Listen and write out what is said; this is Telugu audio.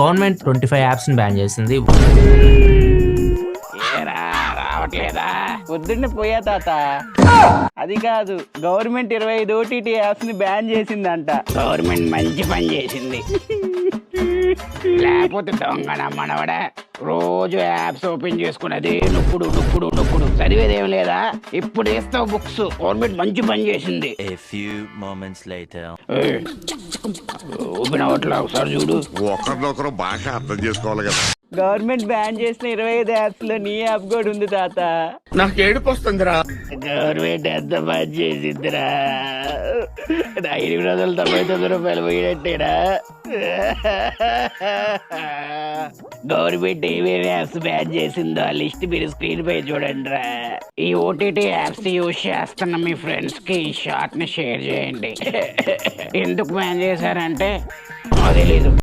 గవర్నమెంట్ ట్వంటీ ఫైవ్ యాప్స్ని బ్యాన్ చేసింది. ఏరా రావట్లేదా? పొద్దున్నే పోయా తాత. అది కాదు గవర్నమెంట్ ఇరవై ఐదు ఓటీటీ యాప్స్ని బ్యాన్ చేసిందంట. గవర్నమెంట్ మంచి పని చేసింది. లేకపోతే దొంగన మనవడా రోజు యాప్స్ ఓపెన్ చేసుకున్నది నొక్కుడు నొక్కుడు నొక్కుడు. చదివేదేం లేదా? ఇప్పుడు వేస్తావు బుక్స్. గవర్నమెంట్ మంచి పని చేసింది. ఓపెన్ అవ్వట్లా ఒకసారి చూడు. ఒకరినొకరు బాగా అర్థం చేసుకోవాలి కదా. గవర్నమెంట్ బ్యాన్ చేసిన ఇరవై ఐదు యాప్స్లో నీ యాప్ కూడా ఉంది తాత. నాకు ఏడుపు వస్తుందిరా. గవర్నమెంట్ ఎంత పని చేసిందిరా. నా ఎనిమిది వందల తొంభై తొమ్మిది రూపాయలు పోయినట్టేనా? గవర్నమెంట్ ఏమేమి యాప్స్ బ్యాన్ చేసిందో ఆ లిస్ట్ మీరు స్క్రీన్ పై చూడండి రా ఈ ఓటీటీ యాప్స్ యూజ్ చేస్తున్న మీ ఫ్రెండ్స్కి ఈ షార్ట్ని షేర్ చేయండి. ఎందుకు బ్యాన్ చేశారంటే నాకు తెలీదు